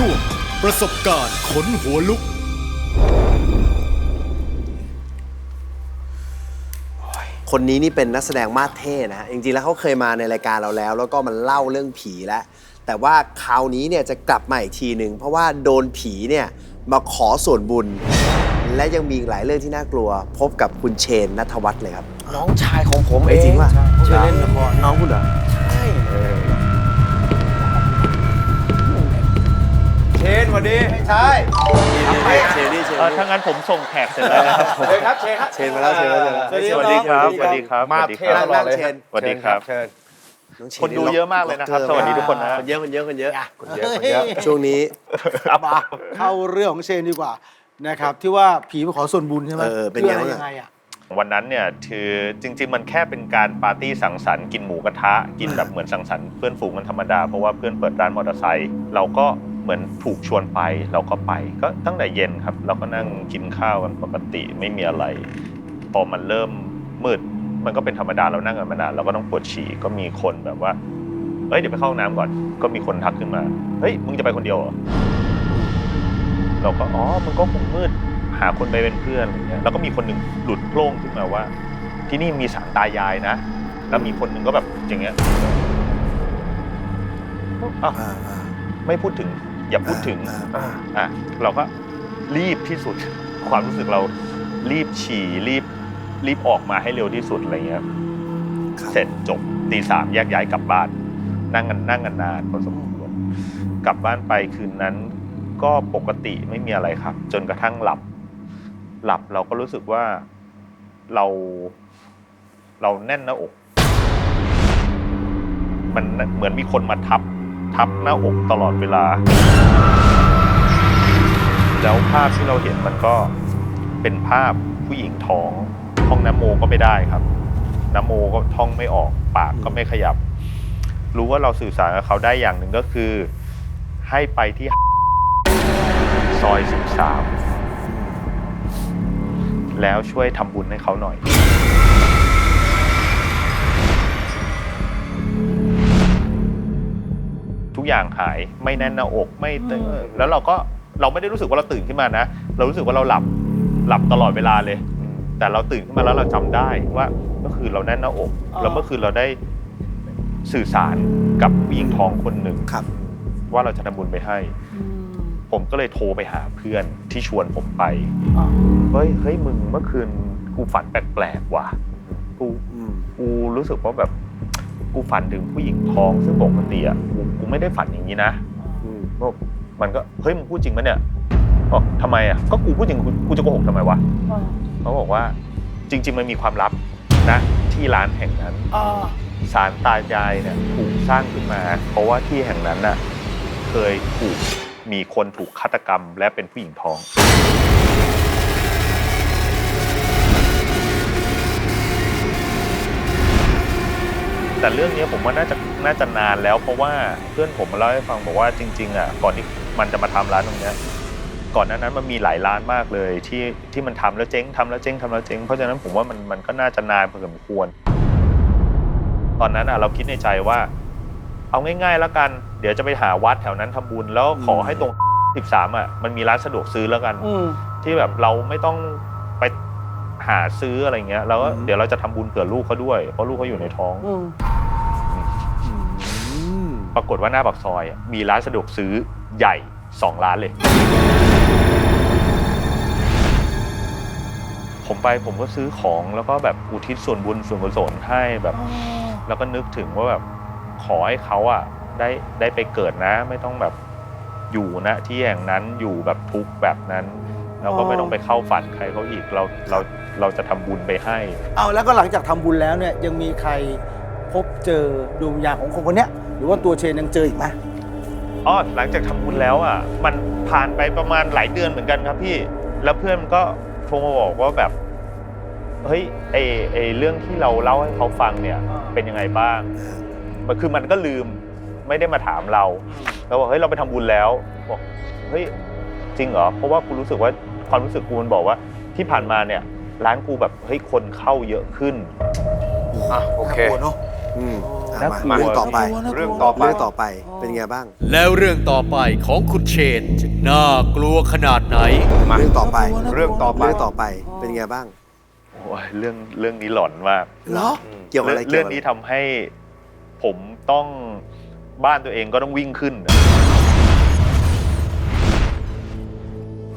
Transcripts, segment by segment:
ช่วงประสบการณ์ขนหัวลุก คนนี้นี่เป็นนักแสดงมาสเท่นะฮะจริงๆแล้วเขาเคยมาในรายการเราแล้ว แล้วก็มันเล่าเรื่องผีแล้ว แต่ว่าคราวนี้เนี่ยจะกลับมาอีกทีหนึ่งเพราะว่าโดนผีเนี่ยมาขอส่วนบุญ และยังมีอีกหลายเรื่องที่น่ากลัว พบกับคุณเชนนัทวัฒน์เลยครับ น้องชายของผมเอ้เอยงจริงป่ะช่วยเล่นละครน้องคุณเหรอ ใช่ เชนสวัสดีใช่เชนนี่เชนเออนี่ถ้างั้นผมส่งแขกเสร็จแล้วนะครับเชิญครับเชนครับเชนมาแล้วเชนมาแล้วเชนมาแล้วสวัสดีครับสวัสดีครับมาสวัสดีเทคตรับลอดเลยเชนสวัสดีครับเชิญน้องเชคนดูเยอะมากเลยนะครับอกสวัสดีทุกคนนะคนเยอะคนเยอะคนเยอะคนเยอะคนเยอะช่วงนี้มาเข้าเรื่องของเชนดีกว่านะครับ ที่ว่าผีมาขอส่วนบุญใช่ไหมเออเป็นคืไงอะไรบ้างอะยังไงอะวันนั้นเนี่ยคือจริง ๆ มันแค่เป็นการปาร์ตี้สังสรรค์กินหมูกระทะ กินแบบเหมือนสังสรรค์เพื่อนฝูงมันธรรมดา เพราะว่าเพื่อนเปิดร้านมอเตอร์ไซค์เราก็ เหมือนถูกชวนไปเราก็ไป ก็ตั้งแต่เย็นครับเราก็นั่งกินข้าวกันปกติไม่มีอะไร พอมันเริ่มมืดมันก็เป็นธรรมดาเรานั่งกันมานานเราก็ต้องปวดฉี่ก็มีคนแบบว่าเอ้ยเดี๋ยวไปเข้าห้องน้ำก่อน ก็มีคนทักขึ้นมาเฮ้ยมึงจะไปคนเดียวเหรอเราก็อ๋อมันก็คงมืดหาคนไปเป็นเพื่อนอะไรเงี้ยแล้วก็มีคนหนึ่งหลุดโพล่งขึ้นมาว่า ที่นี่มีสารตายายนะ แล้วมีคนหนึ่งก็แบบอย่างเงี้ยอ้าวอ่าอ่าไม่พูดถึง อย่าพูดถึงอ่าอ่าอะเราก็รีบที่สุด ความรู้สึกเรารีบฉี่รีบรีบออกมาให้เร็วที่สุดอะไรเงี้ยครับเสร็จจบตีสามแยกย้ายกลับบ้าน นั่งกันนั่งกันนานพอสมควรกลับบ้านไปคืนนั้นก็ปกติไม่มีอะไรครับ จนกระทั่งหลับ หลับเราก็รู้สึกว่าเราเราแน่นหน้าอก มันเหมือนมีคนมาทับ ทับหน้าอกตลอดเวลา แล้วภาพที่เราเห็นมันก็เป็นภาพผู้หญิงท้องท่องน้ำโมก็ไม่ได้ครับน้ำโมก็ท่องไม่ออกปากก็ไม่ขยับ รู้ว่าเราสื่อสารกับเขาได้อย่างหนึ่งก็คือ ให้ไปที่ซอย13แล้วช่วยทำบุญให้เขาหน่อย กอย่างหายไม่แน่นหน้าอกไม่ตึงแล้วเราก็เราไม่ได้รู้สึกว่าเราตื่นขึ้นมานะ เรารู้สึกว่าเราหลับหลับตลอดเวลาเลย แต่เราตื่นขึ้นมาแล้วเราจำได้ว่าเมื่อคืนเราแน่นหน้าอกอ๋อ แล้วเมื่อคืนเราได้สื่อสารกับผู้หญิงท้องคนหนึ่งครับ ว่าเราจะทำบุญไปให้ผมก็เลยโทรไปหาเพื่อนที่ชวนผมไปอ่าเฮ้ยเฮ้ยมึงเมื่อคืนกูฝันแปลกๆว่ะกูอืมกูรู้สึกว่าแบบ กูฝันถึงผู้หญิงท้องซึ่งปกติอะกูกูไม่ได้ฝันอย่างนี้นะอืมก็มันก็เฮ้ยมึงพูดจริงปะเนี่ยบอกทำไมอะก็กูพูดจริงกูกูจะโกหกทำไมวะเขาบอกว่าจริง ๆ มันมีความลับนะที่ร้านแห่งนั้น อ่าศาลตายายเนี่ยถูกสร้างขึ้นมา เพราะว่าที่แห่งนั้นน่ะเคยถูกมีคนถูกฆาตกรรมและเป็นผู้หญิงท้อง แต่เรื่องนี้ผมว่าน่าจะน่าจะนานแล้ว เพราะว่าเพื่อนผมมาเล่าให้ฟังบอกว่าจริงๆอะก่อนที่มันจะมาทำร้านตรงเนี้ยก่อนหน้านั้นมันมีหลายร้านมากเลยที่ที่มันทำแล้วเจ๊งทำแล้วเจ๊งทำแล้วเจ๊งเพราะฉะนั้นผมว่ามันมันก็น่าจะนานพอสมควร ตอนนั้นอะเราคิดในใจว่า เอาง่ายๆแล้วกัน เดี๋ยวจะไปหาวัดแถวนั้นทำบุญแล้วขอให้ตรง13อะมันมีร้านสะดวกซื้อแล้วกันอืมที่แบบเราไม่ต้องไปหาซื้ออะไรเงี้ยแล้วก็อืมเดี๋ยวเราจะทำบุญเผื่อลูกเขาด้วย เพราะลูกเขาอยู่ในท้องอืมอืม ปรากฏว่าหน้าปากซอยอะมีร้านสะดวกซื้อใหญ่สองร้านเลย ผมไปผมก็ซื้อของแล้วก็แบบอุทิศส่วนบุญส่วนกุศลให้แบบ แล้วก็นึกถึงว่าแบบขอให้เขาอะได้ได้ไปเกิดนะ ไม่ต้องแบบอยู่นะที่แห่งนั้นอยู่แบบทุกข์แบบนั้นเราก็ไม่ต้องไปเข้าฝันใครเขาอีกเราเราเราจะทำบุญไปให้ เอาแล้วก็หลังจากทำบุญแล้วเนี่ยยังมีใครพบเจอดวงวิญญาณของคนคนเนี้ย หรือว่าตัวเชนยังเจออีกไหมอ๋อหลังจากทำบุญแล้วอะมันผ่านไปประมาณหลายเดือนเหมือนกันครับพี่แล้วเพื่อนมันก็โทรมาบอกว่าแบบเฮ้ยไอไอเรื่องที่เราเล่าให้เขาฟังเนี่ยเป็นยังไงบ้างมันคือมันก็ลืมไม่ได้มาถามเราเราบอกเฮ้ยเราไปทำบุญแล้วบอกเฮ้ยจริงเหรอเพราะว่ากูรู้สึกว่าความรู้สึกกูมันบอกว่าที่ผ่านมาเนี่ยร้านกูแบบเฮ้ยคนเข้าเยอะขึ้นอะโอเคน่ากลัวเนาะ อืมอะน่ากมาลัว เรื่องต่อไปเรื่องต่อไป เรื่องต่อไปเป็นไงบ้าง แล้วเรื่องต่อไปของคุณเชนจะน่ากลัวขนาดไหน มาเรื่องต่อไปเรื่องต่อไป เรื่องต่อไปเป็นไงบ้างโอ้ยเรื่องเรื่องนี้หลอนมากเหรอเกี่ยวกับอะไรเรื่องกี่ยวกับะไรนี้ทำให้ผมต้องบ้านตัวเองก็ต้องวิ่งขึ้น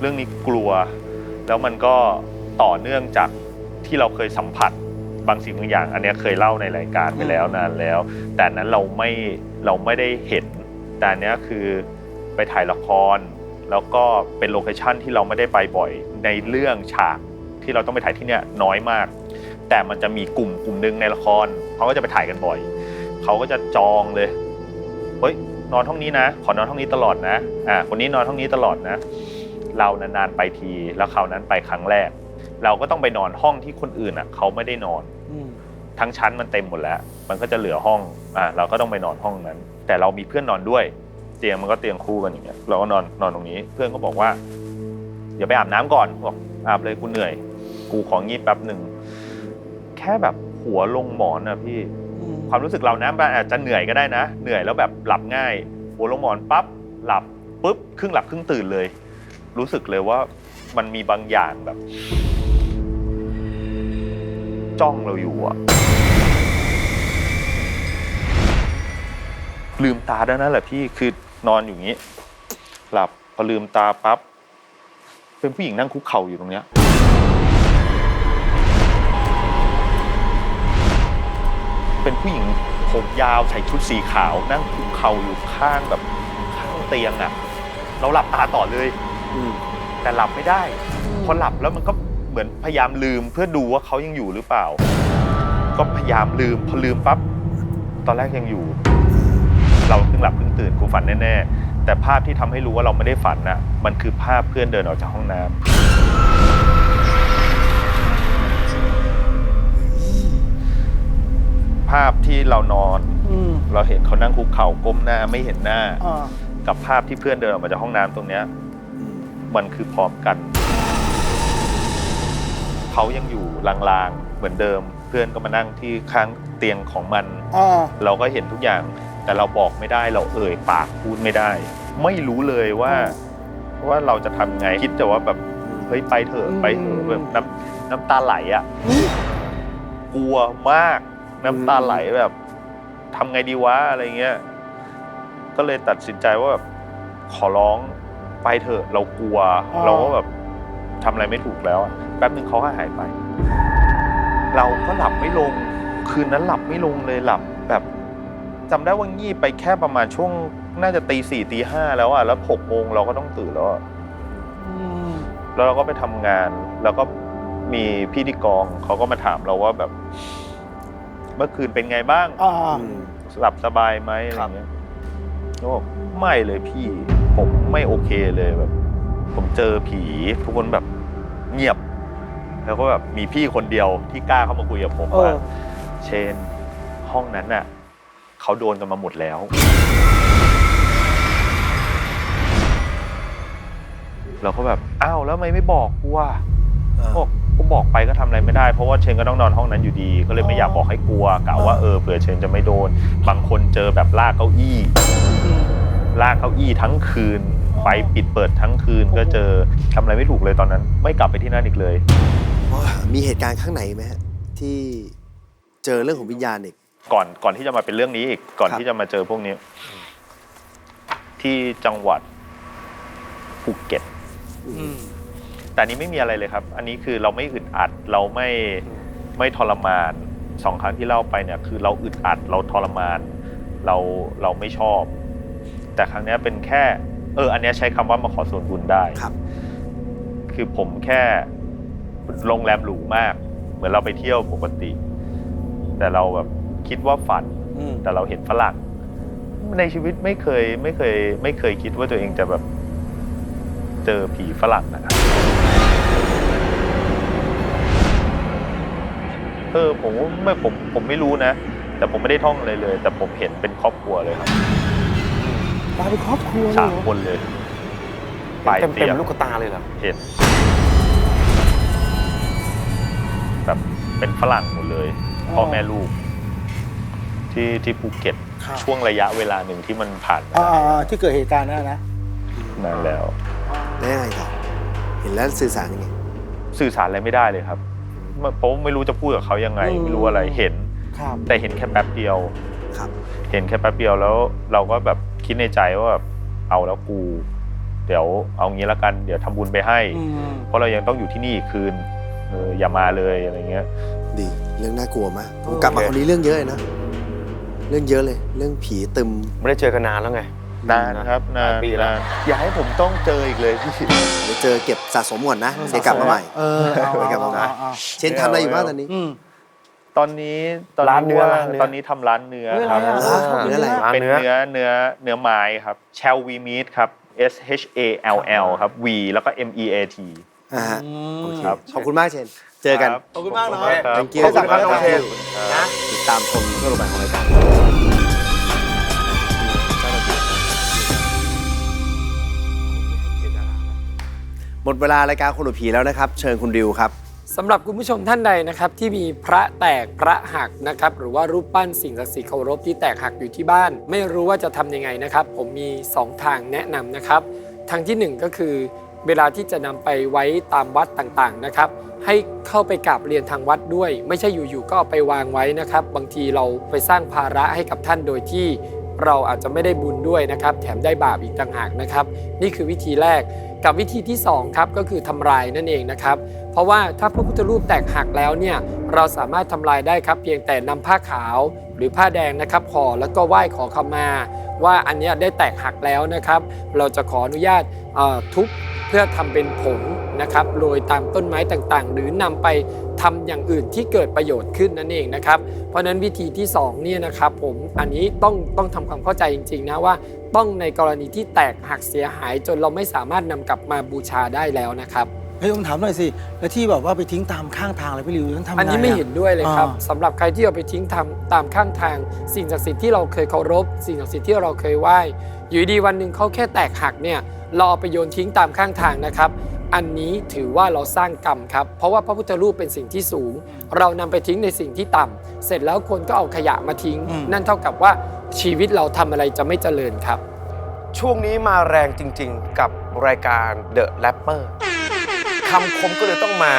เรื่องนี้กลัว แล้วมันก็ต่อเนื่องจากที่เราเคยสัมผัส บางสิ่งบางอย่าง อันนี้เคยเล่าในรายการไปแล้วนานแล้ว แต่นั้นเราไม่เราไม่ได้เห็น แต่อันเนี้ยคือไปถ่ายละคร แล้วก็เป็นโลเคชั่นที่เราไม่ได้ไปบ่อยในเรื่องฉากที่เราต้องไปถ่ายที่เนี่ยน้อยมาก แต่มันจะมีกลุ่มกลุ่มหนึ่งในละครเขาก็จะไปถ่ายกันบ่อยเขาก็จะจองเลยเฮ้ยนอนห้องนี้นะ ขอนอนห้องนี้ตลอดนะอ่าคนนี้นอนห้องนี้ตลอดนะ เรานานๆไปทีแล้วคราวนั้นไปครั้งแรก เราก็ต้องไปนอนห้องที่คนอื่นอะเขาไม่ได้นอน ทั้งชั้นมันเต็มหมดแล้ว มันก็จะเหลือห้องอ่าเราก็ต้องไปนอนห้องนั้น แต่เรามีเพื่อนนอนด้วย เตียงมันก็เตียงคู่กันอย่างเงี้ยเราก็นอนนอนตรงนี้ เพื่อนก็บอกว่าอย่าไปอาบน้ำก่อนบอกอาบเลยกูเหนื่อย กูของงีบแป๊บหนึ่งแค่แบบหัวลงหมอนนะพี่อืมความรู้สึกเรานะมันอาจจะเหนื่อยก็ได้นะ เหนื่อยแล้วแบบหลับง่าย หัวลงหมอนปั๊บหลับปุ๊บครึ่งหลับครึ่งตื่นเลย รู้สึกเลยว่ามันมีบางอย่างแบบ จ้องเราอยู่อะลืมตาได้นั่นแหละพี่คือนอนอยู่อย่างนี้ หลับพอลืมตาปั๊บเป็นผู้หญิงนั่งคุกเข่าอยู่ตรงเนี้ยเป็นผู้หญิงผมยาวใส่ชุดสีขาว นั่งคุกเข่าอยู่ข้างแบบข้างเตียงอะ่ะเราหลับตาต่อเลยอืมแต่หลับไม่ได้ พอหลับแล้วมันก็ เหมือนพยายามลืมเพื่อดูว่าเขายังอยู่หรือเปล่า ก็พยายามลืมพอลืมปั๊บตอนแรกยังอยู่ เราเพิ่งหลับเพิ่งตื่นกูฝันแน่ๆแต่ภาพที่ทำให้รู้ว่าเราไม่ได้ฝันน่ะมันคือภาพเพื่อนเดินออกจากห้องน้ำภาพที่เรานอนอืมเราเห็นเขานั่งคุกเข่าก้มหน้าไม่เห็นหน้าอ่ากับภาพที่เพื่อนเดินออกมาจากห้องน้ำตรงเนี้ยมันคือพร้อมกัน เขายังอยู่ลางๆเหมือนเดิม เพื่อนก็มานั่งที่ข้างเตียงของมัน อ่าเราก็เห็นทุกอย่าง แต่เราบอกไม่ได้เราเอ่ยปากพูดไม่ได้ ไม่รู้เลยว่า ว่าเราจะทำไงคิดแต่ว่าแบบเฮ้ยไปเถอะไปเถอะแบบน้ำน้ำตาไหลอะกลัวมาก น้ำตาไหลแบบทำไงดีวะอะไรเงี้ยก็เลยตัดสินใจว่าแบบขอร้องไปเถอะเรากลัวอ๋อเราก็แบบ ทำอะไรไม่ถูกแล้วอะแป๊บหนึ่งเขาก็หายไป เราก็หลับไม่ลง คืนนั้นหลับไม่ลงเลยหลับแบบจำได้ว่างีบไปแค่ประมาณช่วงน่าจะตีสี่ตีห้าแล้วอะแล้วหกโมงเราก็ต้องตื่นแล้วอะอืมแล้วเราก็ไปทำงาน แล้วก็มีพี่ที่กองเขาก็มาถามเราว่าแบบ เมื่อคืนเป็นไงบ้าง อ่าอืมหลับสบายไหมอะไรเงี้ยเขาบอกไม่เลยพี่ผมไม่โอเคเลยแบบ ผมเจอผีทุกคนแบบเงียบ แล้วก็แบบมีพี่คนเดียวที่กล้าเข้ามาคุยกับผมเออว่า เชนห้องนั้นน่ะเขาโดนกันมาหมดแล้ว เราก็แบบอ้าวแล้วทำไมไม่บอกกูว่าอ่าบอกกูบอกไปก็ทำอะไรไม่ได้เพราะว่าเชนก็ต้องนอนห้องนั้นอยู่ดี ก็เลยไม่อยากบอกให้กลัวกะว่าเออเผื่อเชนจะไม่โดน บางคนเจอแบบลากเก้าอี้อืม ลากเก้าอี้ทั้งคืน ไฟปิดเปิดทั้งคืนก็เจอทำอะไรไม่ถูกเลยตอนนั้น ไม่กลับไปที่นั่นอีกเลย มีเหตุการณ์ข้างในไหมฮะที่เจอเรื่องของวิญญาณอีก ก่อนก่อนที่จะมาเป็นเรื่องนี้อีกก่อนครับ ที่จะมาเจอพวกนี้ ที่จังหวัดภูเก็ต อืม แต่อันนี้ไม่มีอะไรเลยครับ อันนี้คือเราไม่อึดอัดเราไม่ไม่ทรมานสองครั้งที่เล่าไปเนี่ย คือเราอึดอัดเราทรมาน เราเราไม่ชอบ แต่ครั้งเนี้ยเป็นแค่ เออ อันเนี้ยใช้คำว่ามาขอส่วนบุญได้ ครับ คือผมแค่โรงแรมหรูมาก เหมือนเราไปเที่ยวปกติ แต่เราแบบคิดว่าฝัน อืม แต่เราเห็นฝรั่งในชีวิตไม่เคยไม่เคย ไม่เคยคิดว่าตัวเองจะแบบเจอผีฝรั่งนะเออผมว่าไม่ผมผมไม่รู้นะ แต่ผมไม่ได้ท่องอะไรเลย แต่ผมเห็นเป็นครอบครัวเลยครับ มาเป็นครอบครัวเลยสามเหรอคนเลยปลายเต็มเตีเต็มยงลูกตาเลยเหรอเห็นแบบเป็นฝรั่งหมดเลยพ่อแม่ลูก ที่ที่ภูเก็ตครับ ช่วงระยะเวลาหนึ่งที่มันผ่านมาอ่าๆที่เกิดเหตุการณ์นั้นนะนานแล้ว แล้วยังไงต่อเห็นแล้วสื่อสารยังไง สื่อสารอะไรไม่ได้เลยครับเพราะไม่รู้จะพูดกับเขายังไงอืมไม่รู้อะไรเห็น ครับแต่เห็นแค่แป๊บเดียว ครับ เห็นแค่แป๊บเดียวแล้วเราก็แบบ คิดในใจว่าแบบเอาแล้วกู เดี๋ยวเอางี้ละกันเดี๋ยวทำบุญไปให้อืมเพราะเรายังต้องอยู่ที่นี่อีกคืนเอออย่ามาเลยอะไรเงี้ย ดีเรื่องน่ากลัวมากผมกลับมาคนนี้เรื่องเยอะเลยนะเรื่องเยอะเลย เรื่องผีตึมไม่ได้เจอกันนานแล้วไงนานครับนานหลายปีแล้วนานอย่าให้ผมต้องเจออีกเลยพี่เดี๋ยวเจอเก็บสะสมก่อนนะเดี๋ยวกลับมาใหม่เออเอาเดี๋ยวกลับมาใหม่เอาเอาเชนทำอะไรอยู่บ้างตอนนี้อืม ตอนนี้ตอนร้านเนื้อว่ร้านเนื้อ ตอนนี้ทำร้านเนื้อครับเนื้ออะไรอะเนื้ออะไรร้านเป็นเนื้อ เนื้อเนื้อเนื้อไม้ครับ shall we meet ครับ S H A L L ครับ V แล้วก็ M E A T อ่าฮะอืโอมเคครับ ขอบคุณมากเชน เจอกันครับขอบคุณมากเนอะครับ Thank you ขอบคุณครับน้องเชนนะ ติดตามชมเพื่อลงไปของรายการหมดเวลารายการคนหลุดผีแล้วนะครับ เชิญคุณดิวครับ สำหรับคุณผู้ชมท่านใดนะครับที่มีพระแตกพระหักนะครับหรือว่ารูปปั้นสิ่งศักดิ์สิทธิ์เคารพที่แตกหักอยู่ที่บ้าน ไม่รู้ว่าจะทำยังไงนะครับ ผมมี 2 ทางแนะนำนะครับ ทางทีหนึ่1 ก็คือ เวลาที่จะนำไปไว้ตามวัดต่างๆนะครับ ให้เข้าไปกราบเรียนทางวัดด้วย ไม่ใช่อยู่ๆก็เอาไปวางไว้นะครับ บางทีเราไปสร้างภาระให้กับท่านโดยที่เราอาจจะไม่ได้บุญด้วยนะครับ แถมได้บาปอีกต่างหากนะครับ นี่คือวิธีแรกกับวิธีที่2ครับก็คือทำลายนั่นเองนะครับ เพราะว่าถ้าพระพุทธรูปแตกหักแล้วเนี่ยเราสามารถทำลายได้ครับ เพียงแต่นำผ้าขาวหรือผ้าแดงนะครับห่อแล้วก็ไหว้ขอขมา ว่าอันนี้ได้แตกหักแล้วนะครับ เราจะขออนุญาตทุบเพื่อทำเป็นผงนะครับโรยตามต้นไม้ต่างๆ หรือนำไปทำอย่างอื่นที่เกิดประโยชน์ขึ้นนั่นเองนะครับ เพราะฉะนั้นวิธีที่2เนี่ยนะครับผมอันนี้ต้องต้องทำความเข้าใจจริงๆนะว่าต้องในกรณีที่แตกหักเสียหายจนเราไม่สามารถนำกลับมาบูชาได้แล้วนะครับ เฮ้ยผมถามหน่อยสิ แล้วที่แบบว่าไปทิ้งตามข้างทางอะไรพี่ริวต้องทำยังไงอันนี้ไม่เห็นด้วยเลยครับอ่าสำหรับใครที่เอาไปทิ้งทำตามข้างทาง สิ่งศักดิ์สิทธิ์ที่เราเคยเคารพ สิ่งศักดิ์สิทธิ์ที่เราเคยไหว้ อยู่ดีวันหนึ่งเขาแค่แตกหักเนี่ยเราเอาไปโยนทิ้งตามข้างทางนะครับ อันนี้ถือว่าเราสร้างกรรมครับ เพราะว่าพระพุทธรูปเป็นสิ่งที่สูง เรานำไปทิ้งในสิ่งที่ต่ำเสร็จแล้วคนก็เอาขยะมาทิ้ง นั่นเท่ากับว่าชีวิตเราทำอะไรจะไม่เจริญครับ ช่วงนี้มาแรงจริง ๆ กับรายการ The Rapper คำคมก็เลยต้องมา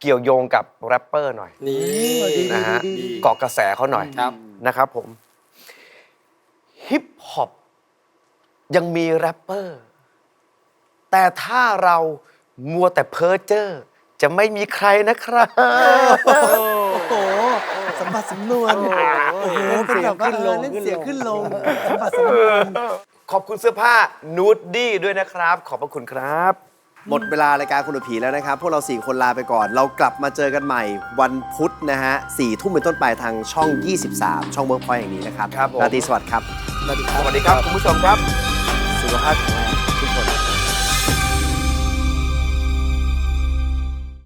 เกี่ยวโยงกับแรปเปอร์หน่อยนี่นะฮะเกาะกระแสเขาหน่อยครับนะครับผมฮิปฮอปยังมีแรปเปอร์ แต่ถ้าเรามัวแต่เพ้อเจ้อจะไม่มีใครนะครับโอ้โหสัมผัสสำนวนโอ้โหเป็นแบบว่าเออเล่นเสียงขึ้นลงสัมผัสสำนวนขอบคุณเสื้อผ้านูดดี้ด้วยนะครับ ขอบพระคุณครับ หมดเวลารายการคนดูผีแล้วนะครับ พวกเรา4คนลาไปก่อน เรากลับมาเจอกันใหม่วันพุธนะฮะสี่ทุ่มเป็นต้นไปทางช่อง 23 ช่องเวิร์กพอยต์แห่งนี้นะครับครับผม ราตรีสวัสดิ์ครับ สวัสดีครับคุณผู้ชมครับ สุขภาพแข็งแรง